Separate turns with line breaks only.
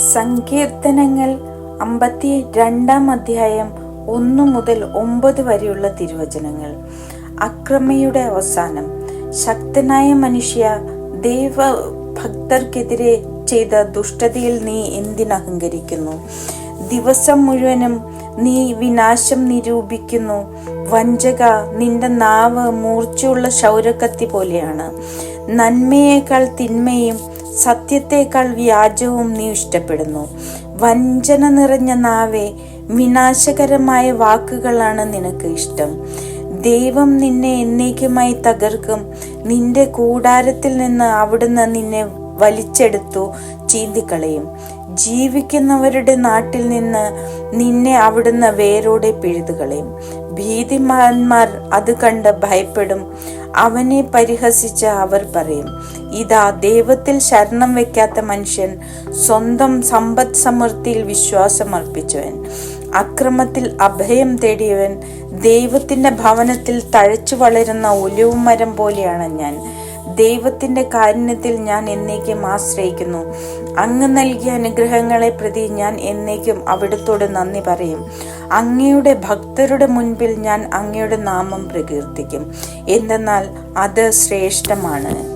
സങ്കീർത്തനങ്ങൾ അമ്പത്തി രണ്ടാം അധ്യായം ഒന്നു മുതൽ ഒമ്പത് വരെയുള്ള തിരുവചനങ്ങൾ. അക്രമയുടെ അവസാനം. ശക്തനായ മനുഷ്യ ദൈവ ഭക്തർക്കെതിരെ ചെയ്ത ദുഷ്ടതയിൽ നീ എന്തിനഹങ്കരിക്കുന്നു? ദിവസം മുഴുവനും നീ വിനാശം നിരൂപിക്കുന്നു. വഞ്ചക നിന്റെ നാവ് മൂർച്ചയുള്ള ശൗരക്കത്തി പോലെയാണ്. നന്മയേക്കാൾ തിന്മയും സത്യത്തേക്കാൾ വ്യാജവും നീ ഇഷ്ടപ്പെടുന്നു. വഞ്ചന നിറഞ്ഞ നാവേ വിനാശകരമായ വാക്കുകളാണ് നിനക്ക് ഇഷ്ടം. ദൈവം നിന്നെ എന്നേക്കുമായി തകർക്കും. നിന്റെ കൂടാരത്തിൽ നിന്ന് അവിടുന്ന് നിന്നെ വലിച്ചെടുത്തു ചീന്തിക്കളയും. ജീവിക്കുന്നവരുടെ നാട്ടിൽ നിന്ന് നിന്നെ അവിടുന്ന് വേരോടെ പിഴുതുകളയും. ഭീതിമാന്മാർ അത് കണ്ട് ഭയപ്പെടും. അവനെ പരിഹസിച്ച് അവർ പറയും ഇതാ ദൈവത്തിൽ ശരണം വെക്കാത്ത മനുഷ്യൻ സ്വന്തം സമ്പദ് സമൃദ്ധിയിൽ വിശ്വാസം അർപ്പിച്ചവൻ അക്രമത്തിൽ അഭയം തേടിയവൻ ദൈവത്തിന്റെ ഭവനത്തിൽ തഴച്ചു വളരുന്ന ഒലിവുമരം പോലെയാണ് ഞാൻ. ദൈവത്തിന്റെ കാരുണ്യത്തിൽ ഞാൻ എന്നേക്കും ആശ്രയിക്കുന്നു. അങ്ങ് നൽകിയ അനുഗ്രഹങ്ങളെ പ്രതി ഞാൻ എന്നേക്കും അവിടുത്തോട് നന്ദി പറയും. അങ്ങയുടെ ഭക്തരുടെ മുൻപിൽ ഞാൻ അങ്ങയുടെ നാമം പ്രകീർത്തിക്കും. എന്തെന്നാൽ അത് ശ്രേഷ്ഠമാണ്.